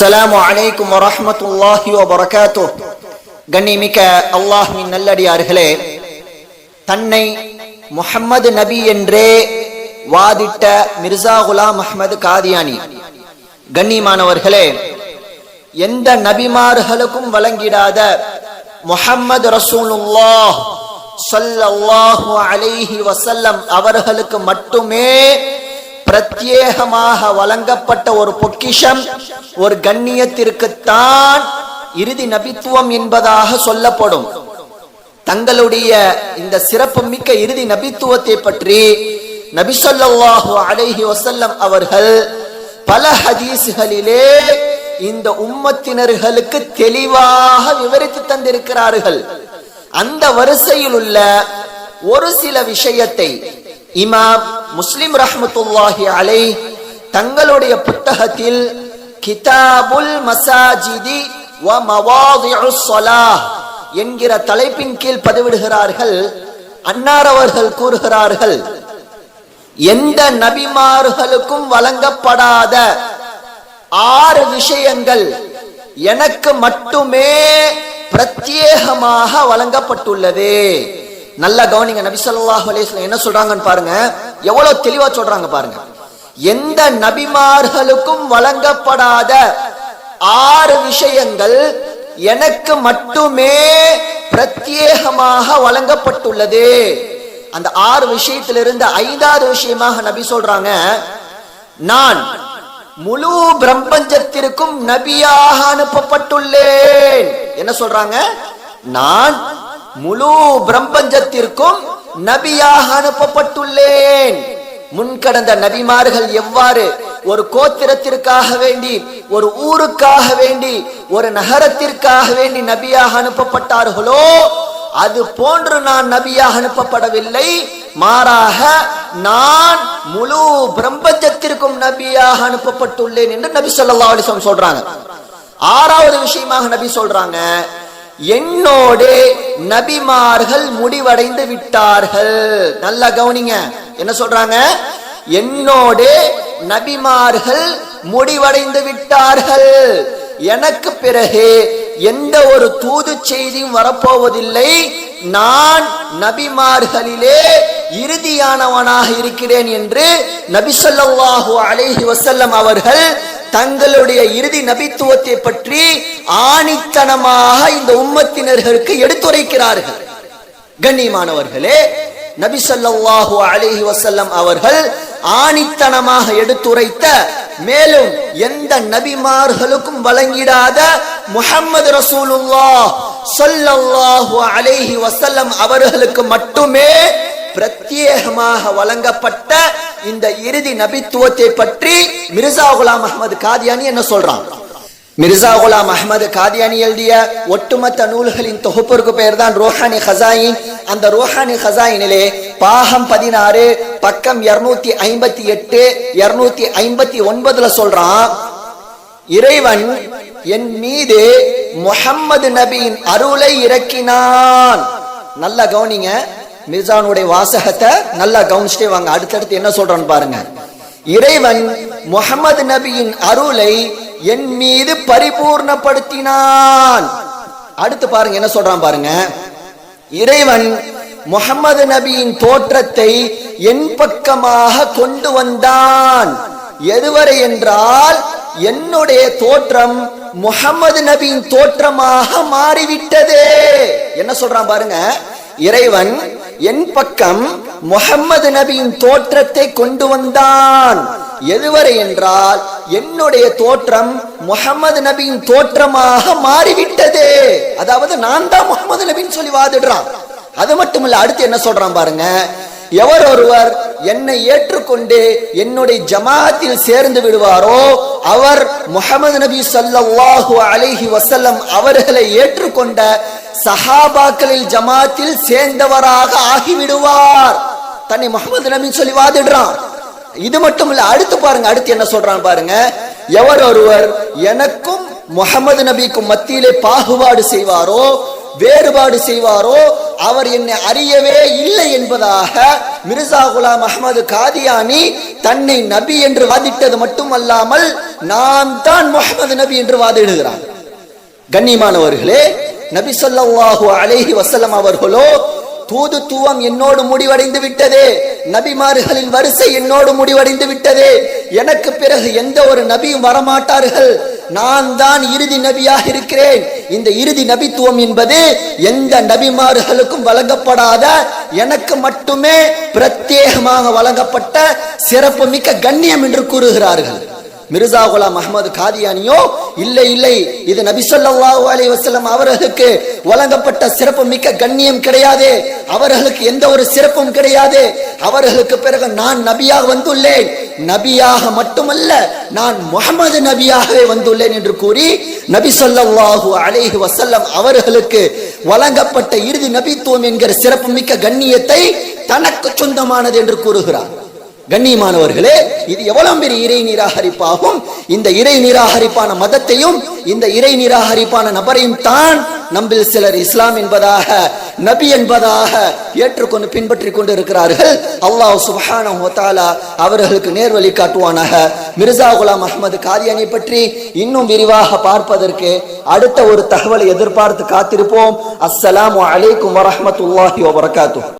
அஸ்ஸலாமு அலைக்கும் வரஹ்மத்துல்லாஹி வபரகாத்து கண்ணிமிக்க அல்லாஹ்வின் நல்லடியார்களே தன்னை முஹம்மது நபி என்றே வாதிட்ட மிர்சா குலாம் அஹமது காதியானி. கண்ணியமானவர்களே எந்த நபிமார்களுக்கும் வழங்கிடாத முஹம்மது ரசூலுல்லாஹ் ஸல்லல்லாஹு அலைஹி வசல்லம் அவர்களுக்கு மட்டுமே பிரத்யேகமாக வழங்கப்பட்ட ஒரு பொக்கிஷம் ஒரு கண்ணியத்திற்குத்தான் இறுதி நபித்துவம் என்பதாக சொல்லப்படும். தங்களுடைய இந்த சிறப்பு மிக்க இறுதி நபித்துவத்தை பற்றி நபி அடைகி அலைஹி அவர்கள் பல ஹதீஸ்களிலே இந்த உம்மத்தினர்களுக்கு தெளிவாக விவரித்து தந்திருக்கிறார்கள். அந்த வரிசையில் உள்ள ஒரு சில விஷயத்தை இமாம் முஸ்லிம் ரஹமத்துல்லாஹி அலை தங்களுடைய புத்தகத்தில் கிதாபுல் மசாஜிதி என்கிற தலைப்பின் கீழ் பதிவிடுகிறார்கள். அன்னார் அவர்கள் கூறுகிறார்கள் எந்த நபிமார்களுக்கும் வழங்கப்படாத ஆறு விஷயங்கள் எனக்கு மட்டுமே பிரத்யேகமாக வழங்கப்பட்டுள்ளது. நல்ல கவனிங்க நபி ஸல்லல்லாஹு என்ன சொல்றாங்கன்னு பாருங்க. எவ்வளவு தெளிவா சொல்றாங்க பாருங்க. எந்த நபிமார்களுக்கும் வழங்கப்படாத ஆறு விஷயங்கள் எனக்கு மட்டுமே பிரத்யேகமாக வழங்கப்பட்டுள்ளது. அந்த ஆறு விஷயத்திலிருந்து ஐந்தாவது விஷயமாக நபி சொல்றாங்க நான் முழு பிரபஞ்சத்திற்கும் நபியாக அனுப்பப்பட்டுள்ளேன். என்ன சொல்றாங்க? நான் முழு பிரபஞ்சத்திற்கும் நபியாக அனுப்பப்பட்டுள்ளேன். முன்கடந்த நபிமார்கள் எவ்வாறு ஒரு கோத்திரத்திற்காக வேண்டி ஒரு ஊருக்காக வேண்டி ஒரு நகரத்திற்காக வேண்டி நபியாக அனுப்பப்பட்டார்களோ அது போன்று நான் நபியாக அனுப்பப்படவில்லை. மாறாக நான் முழு பிரபஞ்சத்திற்கும் நபியாக அனுப்பப்பட்டுள்ளேன் என்று நபி சொல்லா அலிசம் சொல்றாங்க. ஆறாவது விஷயமாக நபி சொல்றாங்க என்னோடு நபிமார்கள் முடிவடைந்து விட்டார்கள். நல்லா கவனிங்க. என்ன சொல்றாங்க? என்னோடு நபிமார்கள் முடிவடைந்து விட்டார்கள். எனக்கு பிறகு எந்த ஒரு தூது செய்தியும் வரப்போவதில்லை. நான் நபிமார்களிலே இறுதியானவனாக இருக்கிறேன் என்று நபி ஸல்லல்லாஹு அலைஹி வசல்லம் அவர்கள் தங்களுடைய இறுதி நபித்துவத்தை பற்றி ஆணித்தனமாக இந்த உம்மத்தினர்களுக்கு எடுத்துரைக்கிறார்கள். கண்ணியமானவர்களே நபி ஸல்லல்லாஹு அலைஹி வசல்லம் அவர்கள் ஆணித்தனமாக எடுத்துரைத்த மேலும் எந்த நபிமார்களுக்கும் வழங்கிடாத முஹம்மது ரசூலுல்லா ஸல்லல்லாஹு அலைஹி வசல்லம் அவர்களுக்கு மட்டுமே பிரத்யேகமாக வழங்கப்பட்ட இந்த இறுதி நபித்துவத்தை பற்றி மிர்சா குலாம் அகமது காதியானி என்ன சொல்றான்? மிர்சா குலாம் அஹ்மது காதியானி எழுதிய ஒட்டுமொத்த நூல்களின் தொகுப்பிற்கு பெயர் தான் ரோஹானி ஹசாயின் அந்த ரோஹானி ஹசாயினிலே பாகம் பதினாறு பக்கம் இருநூத்தி ஐம்பத்தி எட்டு இருநூத்தி ஐம்பத்தி ஒன்பதுல சொல்றான் இறைவன் என் மீது முகம்மது நபியின் அருளை இறக்கினான். நல்லா கவனிங்க. மிர்சானுடைய வாசகத்தை நல்லா கவனிச்சுட்டே வாங்க. அடுத்தடுத்து என்ன சொல்றான்னு பாருங்க. இறைவன் முகமது நபியின் அருளை என் மீது பரிபூர்ணப்படுத்தினான். அடுத்து பாருங்க என்ன சொல்றான் பாருங்க. இறைவன் முகமது நபியின் தோற்றத்தை என் பக்கமாக கொண்டு வந்தான். எதுவரை என்றால் என்னுடைய தோற்றம் முகமது நபியின் தோற்றமாக மாறிவிட்டது. என்ன சொல்றான் பாருங்க. இறைவன் என் பக்கம் முகம்மது நபியின் தோற்றத்தை கொண்டு வந்தான். எதுவரை என்றால் என்னுடைய தோற்றம் முகமது நபியின் தோற்றமாக மாறிவிட்டது. அதாவது நான் தான் முகமது நபின்னு சொல்லி வாதிடுறான். அது மட்டும் இல்ல அடுத்து என்ன சொல்றான் பாருங்க? எவர் ஒருவர் என்னை ஏற்றுக்கொண்டு என்னுடைய ஜமாத்தில் சேர்ந்து விடுவாரோ அவர் முகமது நபி சல்லாஹு அலைஹி வசல்லம் அவர்களை ஏற்றுக்கொண்ட சஹாபாக்களில் ஜமாத்தில் சேர்ந்தவராக ஆகிவிடுவார். தன்னை முகமது நபி சொல்லி வாதிடுறான். இது மட்டும் இல்ல அடுத்து பாருங்க அடுத்து என்ன சொல்றான் பாருங்க. எவர் ஒருவர் எனக்கும் முகமது நபிக்கும் மத்தியிலே பாகுபாடு செய்வாரோ வேறுபாடு செய்வாரோ அவர் என்னை அறியவே இல்லை என்பதாக மிர்சா குலாம் அஹ்மது காதியானி தன்னை நபி என்று வாதிட்டது மட்டுமல்லாமல் நான் தான் முகமது நபி என்று வாதிடுகிறார். கண்ணியமானவர்களே நபி சொல்லாஹு அலேஹி வசலம் அவர்களோ தூதுத்துவம் என்னோடு முடிவடைந்து விட்டதே. நபிமார்களின் வரிசை என்னோடு முடிவடைந்து விட்டதே. எனக்கு பிறகு எந்த ஒரு நபியும் வரமாட்டார்கள். நான் தான் இறுதி நபியாக இருக்கிறேன். இந்த இறுதி நபித்துவம் என்பது எந்த நபிமார்களுக்கும் வழங்கப்படாத எனக்கு மட்டுமே பிரத்யேகமாக வழங்கப்பட்ட சிறப்பு மிக்க கண்ணியம் என்று கூறுகிறார்கள். மிர்சா குலாம் அஹமது காதியானியோ? இல்லை இல்லை. இது நபி ஸல்லல்லாஹு அலைஹி வஸல்லம் அவர்களுக்கு வழங்கப்பட்ட சிறப்பு மிக்க கண்ணியம் கிடையாது. அவர்களுக்கு எந்த ஒரு சிறப்பும் கிடையாது. அவர்களுக்கு பிறகு நான் நபியாக வந்துள்ளேன். நபியாக மட்டுமல்ல நான் முகமது நபியாகவே வந்துள்ளேன் என்று கூறி நபி சொல்லாஹு அலேஹி வசல்லம் அவர்களுக்கு வழங்கப்பட்ட இறுதி நபித்துவம் என்கிற சிறப்பு மிக்க கண்ணியத்தை தனக்கு சொந்தமானது என்று கூறுகிறார். கண்ணியமானவர்களே இது எவ்வளவு பெரிய இறை நிராகரிப்பாகும்? இந்த இறை நிராகரிப்பான மதத்தையும் இந்த இறை நிராகரிப்பான நபரையும் தான் நம்பில் சிலர் இஸ்லாம் என்பதாக நபி என்பதாக ஏற்றுக்கொண்டு பின்பற்றி கொண்டு இருக்கிறார்கள் அல்லாஹ் சுபஹான அவர்களுக்கு நேர் அவர்களுக்கு நேர்வழி காட்டுவானாக. மிர்சா குலாம் அஹ்மது காதியானை பற்றி இன்னும் விரிவாக பார்ப்பதற்கு அடுத்த ஒரு தகவலை எதிர்பார்த்து காத்திருப்போம். அஸ்ஸலாம் அலைக்கும் வரஹ்மத்துல்லாஹி வபரகாத்துஹு.